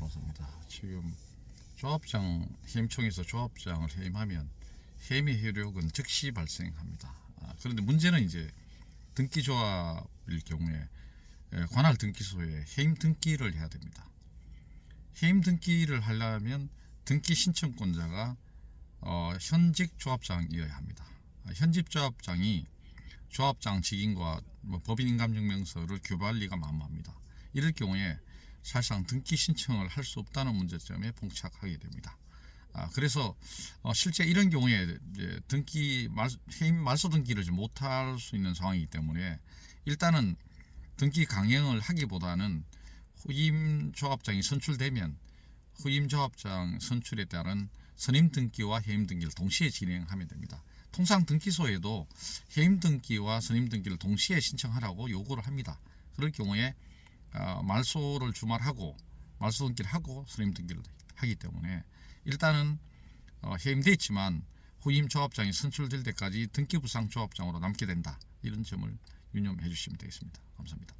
변호사입니다. 지금 조합장 해임청에서 조합장을 해임하면 해임의 효력은 즉시 발생합니다. 아, 그런데 문제는 이제 등기 조합일 경우에 에, 관할 등기소에 해임 등기를 해야 됩니다. 해임 등기를 하려면 등기 신청권자가 어, 현직 조합장이어야 합니다. 아, 현직 조합장이 조합장 직인과 뭐 법인 인감증명서를 교부할 리가 만무합니다. 이럴 경우에 사실상 등기 신청을 할 수 없다는 문제점에 봉착하게 됩니다. 아, 그래서 어, 실제 이런 경우에 이제 등기 말, 해임 말소 등기를 좀 못할 수 있는 상황이기 때문에 일단은 등기 강행을 하기보다는 후임 조합장이 선출되면 후임 조합장 선출에 따른 선임 등기와 해임 등기를 동시에 진행하면 됩니다. 통상 등기소에도 해임 등기와 선임 등기를 동시에 신청하라고 요구를 합니다. 그럴 경우에 어, 말소를 주말하고 말소 등기를 하고 선임 등기를 하기 때문에 일단은 어, 해임돼 있지만 후임 조합장이 선출될 때까지 등기부상 조합장으로 남게 된다. 이런 점을 유념해 주시면 되겠습니다. 감사합니다.